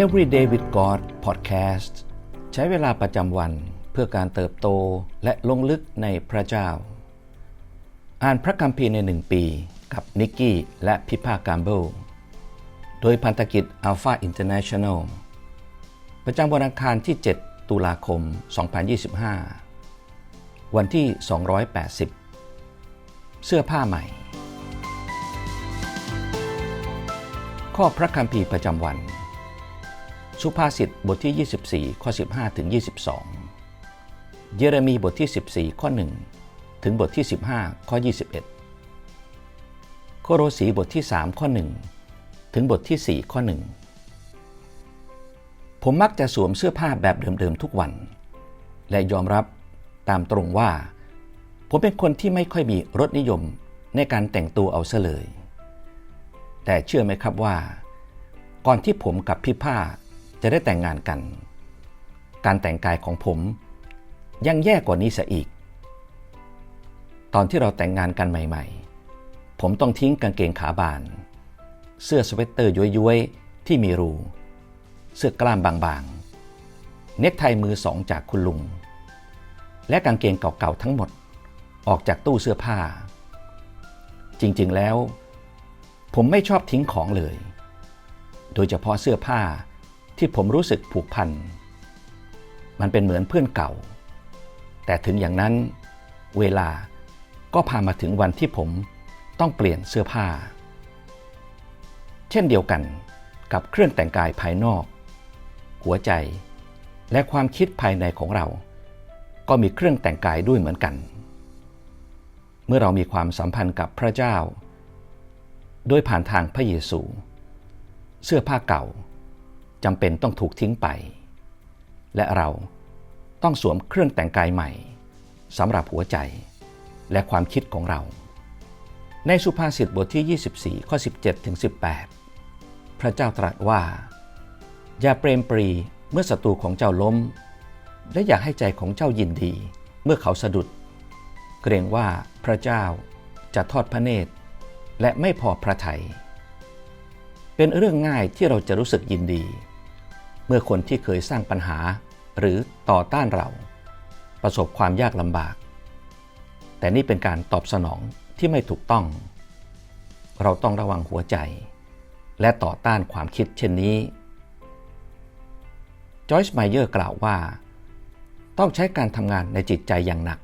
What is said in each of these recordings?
Everyday with God Podcast ใช้เวลาประจำวันเพื่อการเติบโตและลงลึกในพระเจ้า อ่านพระคัมภีร์ในหนึ่งปีกับนิกกี้และพิพากัมเบิลโดยพันธกิจ Alpha International ประจำวันอังคารที่ 7 ตุลาคม 2025 วันที่ 280 เสื้อผ้าใหม่ ข้อพระคัมภีร์ประจำวัน สุภาษิตบทที่ 24 ข้อ 15 ถึง 22 เยเรมีบทที่ 14 ข้อ 1 ถึงบทที่ 15 ข้อ 21 โคโรสีบทที่ 3 ข้อ 1 ถึงบทที่ 4 ข้อ 1 ผมมักจะสวมเสื้อผ้าแบบเดิมๆทุกวัน และยอมรับตามตรงว่า ผมเป็นคนที่ไม่ค่อยมีรสนิยมในการแต่งตัวเอาซะเลย แต่เชื่อไหมครับว่า ก่อนที่ผมกับพี่ผ้า จะได้แต่งงานกัน การแต่งกายของผมยังแย่กว่านี้ซะอีก ตอนที่เราแต่งงานกันใหม่ ๆ ผมต้องทิ้งกางเกงขาบาน เสื้อสเวตเตอร์ย้วยๆ ที่มีรู เสื้อกล้ามบางๆ เน็กไทมือสองจากคุณลุง และกางเกงเก่าๆทั้งหมดออกจากตู้เสื้อผ้า จริงๆแล้ว ผมไม่ชอบทิ้งของเลย โดยเฉพาะเสื้อผ้า ที่ผมรู้สึกผูกพัน มันเป็นเหมือนเพื่อนเก่า แต่ถึงอย่างนั้นเวลาก็พามาถึงวันที่ผมต้องเปลี่ยนเสื้อผ้า เช่นเดียวกันกับเครื่องแต่งกายภายนอก หัวใจและความคิดภายในของเรา ก็มีเครื่องแต่งกายด้วยเหมือนกัน เมื่อเรามีความสัมพันธ์กับพระเจ้า โดยผ่านทางพระเยซู เสื้อผ้าเก่า จำเป็นต้องถูกทิ้งไป และเราต้องสวมเครื่องแต่งกายใหม่สำหรับหัวใจและความคิดของเรา ในสุภาษิตบทที่ 24 ข้อ 17ถึง18 พระเจ้าตรัสว่า อย่าเปรมปรีเมื่อศัตรูของเจ้าล้ม และอย่าให้ใจของเจ้ายินดีเมื่อเขาสะดุด เกรงว่าพระเจ้าจะทอดพระเนตร และไม่พอพระทยัยเป็นเรื่องง่ายที่เราจะรู้สึกยินดี เมื่อคนที่เคยสร้างปัญหาหรือต่อต้านเรา ประสบความยากลำบาก แต่นี่เป็นการตอบสนองที่ไม่ถูกต้อง เราต้องระวังหัวใจ และต่อต้านความคิดเช่นนี้จอยส์ไมเยอร์กล่าวว่า ต้องใช้การทำงานในจิตใจอย่างหนัก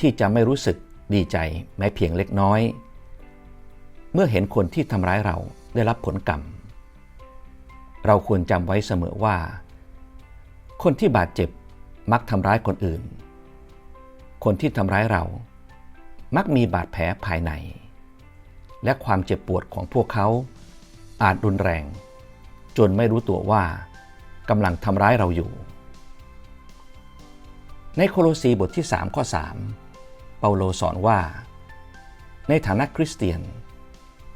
ที่จะไม่รู้สึกดีใจแม้เพียงเล็กน้อย เมื่อเห็นคนที่ทำร้ายเราได้รับผลกรรม เราควรจำไว้เสมอว่า คนที่บาดเจ็บมักทำร้ายคนอื่น คนที่ทำร้ายเรา มักมีบาดแผลภายใน และความเจ็บปวดของพวกเขา อาจรุนแรง จนไม่รู้ตัวว่ากำลังทำร้ายเราอยู่ ในโคโลสีบทที่ 3 ข้อ 3 เปาโลสอนว่า ในฐานะคริสเตียน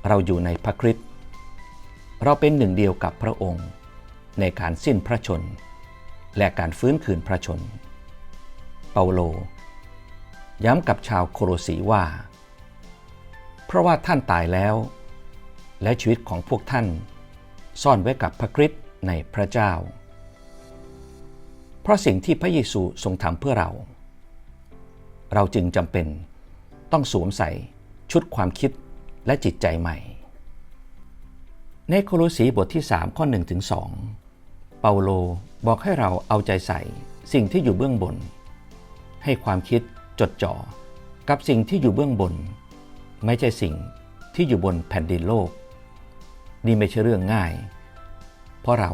เราอยู่ในพระคริสต์ เราเป็นหนึ่งเดียวกับพระองค์ ในการสิ้นพระชน และการฟื้นคืนพระชน เปาโล ย้ำกับชาวโคโลสีว่า เพราะว่าท่านตายแล้ว และชีวิตของพวกท่าน ซ่อนไว้กับพระคริสต์ในพระเจ้า เพราะสิ่งที่พระเยซูทรงทำเพื่อเรา เราจึงจำเป็นต้องสวมใส่ชุดความคิดและจิตใจใหม่ ในโคโลสีบทที่ 3 ข้อ1ถึง2เปาโลบอกให้เราเอาใจใส่สิ่งที่อยู่เบื้องบน ให้ความคิดจดจ่อกับสิ่งที่อยู่เบื้องบน ไม่ใช่สิ่งที่อยู่บนแผ่นดินโลก นี่ไม่ใช่เรื่องง่าย เพราะเรา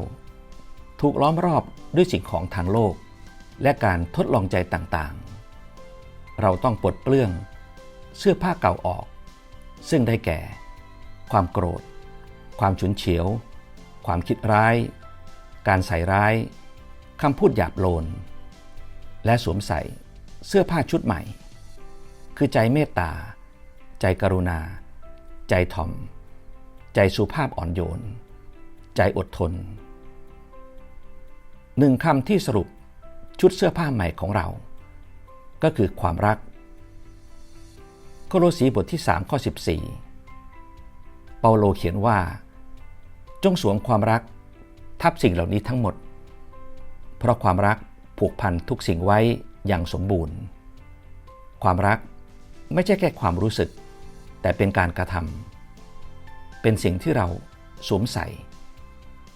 ถูกล้อมรอบด้วยสิ่งของทางโลก และการทดลองใจต่างๆ เราต้องปลดเปลื้องเสื้อผ้าเก่าออก ซึ่งได้แก่ ความโกรธ ความฉุนเฉียว ความคิดร้าย การใส่ร้ายคำพูดหยาบโลน และสวมใส่เสื้อผ้าชุดใหม่ คือใจเมตตา ใจกรุณา ใจถ่อม ใจสุภาพอ่อนโยน ใจอดทน หนึ่งคำที่สรุปชุดเสื้อผ้าใหม่ของเรา ก็คือความรักโคโลสีบทที่3ข้อ14 เปาโลเขียนว่า จงสวมความรักทับสิ่งเหล่านี้ทั้งหมด เพราะความรักผูกพันทุกสิ่งไว้อย่างสมบูรณ์ ความรักไม่ใช่แค่ความรู้สึก แต่เป็นการกระทำเป็นสิ่งที่เราสวมใส่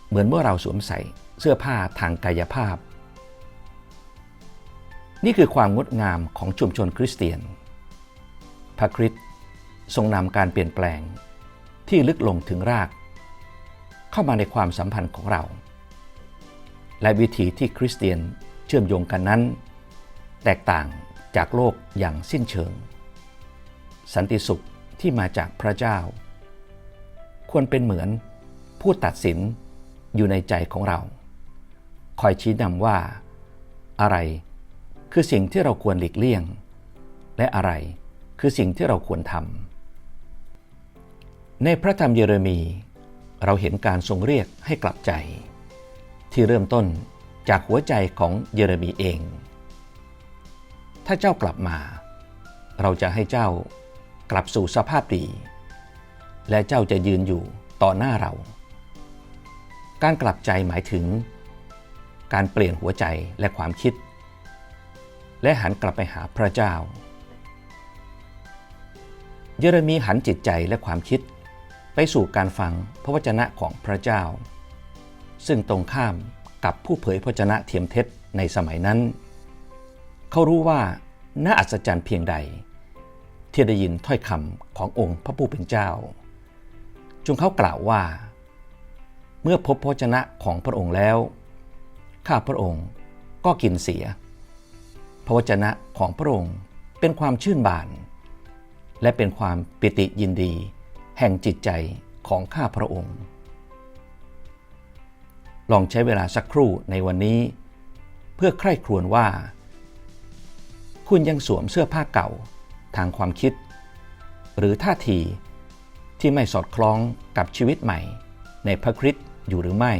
เหมือนเมื่อเราสวมใส่เสื้อผ้าทางกายภาพ นี่คือความงดงามของชุมชนคริสเตียน พระคริสต์ทรงนำการเปลี่ยนแปลงที่ลึกลงถึงราก เข้ามาในความสัมพันธ์ของเรา และวิธีที่คริสเตียนเชื่อมโยงกันนั้น แตกต่างจากโลกอย่างสิ้นเชิง สันติสุขที่มาจากพระเจ้า ควรเป็นเหมือนผู้ตัดสินอยู่ในใจของเรา คอยชี้นำว่า อะไรคือสิ่งที่เราควรหลีกเลี่ยง และอะไรคือสิ่งที่เราควรทำในพระธรรมเยเรมี เราเห็นการทรงเรียกให้กลับใจ ที่เริ่มต้นจากหัวใจของเยเรมีเอง ถ้าเจ้ากลับมา เราจะให้เจ้ากลับสู่สภาพดี และเจ้าจะยืนอยู่ต่อหน้าเรา การกลับใจหมายถึง การเปลี่ยนหัวใจและความคิด และหันกลับไปหาพระเจ้า เยเรมีหันจิตใจและความคิด ไปสู่การฟังพระวจนะของพระเจ้า ซึ่งตรงข้ามกับผู้เผยพระวจนะเทียมเท็จในสมัยนั้น เขารู้ว่าน่าอัศจรรย์เพียงใด ที่ได้ยินถ้อยคำขององค์พระผู้เป็นเจ้า จงเขากล่าวว่า เมื่อพบพระวจนะของพระองค์แล้ว ข้าพระองค์ก็กินเสีย พระวจนะของพระองค์เป็นความชื่นบาน และเป็นความปิติยินดี แห่งจิตใจของข้าพระองค์ ลองใช้เวลาสักครู่ในวันนี้ เพื่อใคร่ครวญว่า คุณยังสวมเสื้อผ้าเก่าทางความคิด หรือท่าทีที่ไม่สอดคล้องกับชีวิตใหม่ในพระคริสต์อยู่หรือไม่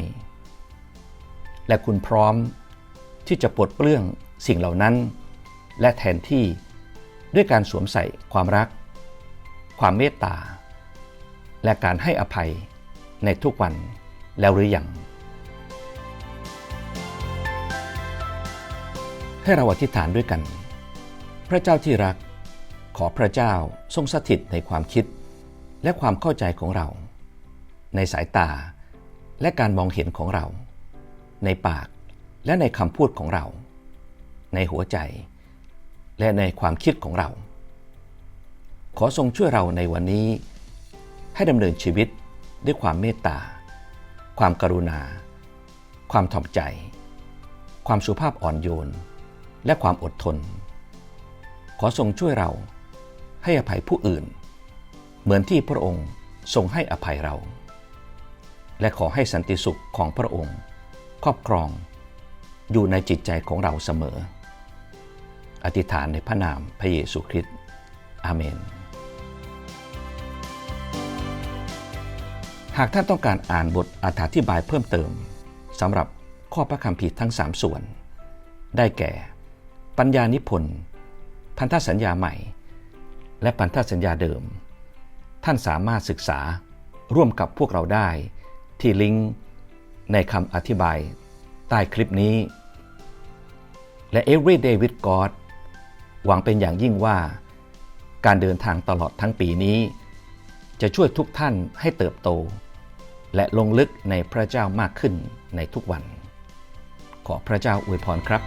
และคุณพร้อมที่จะปลดเปลื้องสิ่งเหล่านั้น และแทนที่ด้วยการสวมใส่ความรัก ความเมตตา และการให้อภัยในทุกวันแล้วหรือยัง ให้เราอธิษฐานด้วยกัน พระเจ้าที่รัก ขอพระเจ้าทรงสถิตในความคิด และความเข้าใจของเรา ในสายตาและการมองเห็นของเรา ในปากและในคำพูดของเรา ในหัวใจ และในความคิดของเรา ขอทรงช่วยเราในวันนี้ ให้ดำเนินชีวิตด้วยความเมตตา ความกรุณา ความถ่อมใจ ความสุภาพอ่อนโยน และความอดทน ขอทรงช่วยเราให้อภัยผู้อื่น เหมือนที่พระองค์ทรงให้อภัยเรา และขอให้สันติสุขของพระองค์ ครอบครอง อยู่ในจิตใจของเราเสมอ อธิษฐานในพระนามพระเยซูคริสต์อาเมน หากท่านต้องการอ่านบทอธิบายเพิ่มเติมสำหรับข้อพระคัมภีร์ทั้ง 3 ส่วน ได้แก่ ปัญญานิพนธ์พันธสัญญาใหม่ และพันธสัญญาเดิม ท่านสามารถศึกษาร่วมกับพวกเราได้ที่ลิงก์ในคำอธิบายใต้คลิปนี้ และ Everyday with God หวังเป็นอย่างยิ่งว่า การเดินทางตลอดทั้งปีนี้ จะช่วยทุกท่านให้เติบโต และลงลึกในพระเจ้ามากขึ้นในทุกวัน ขอพระเจ้าอวยพรครับ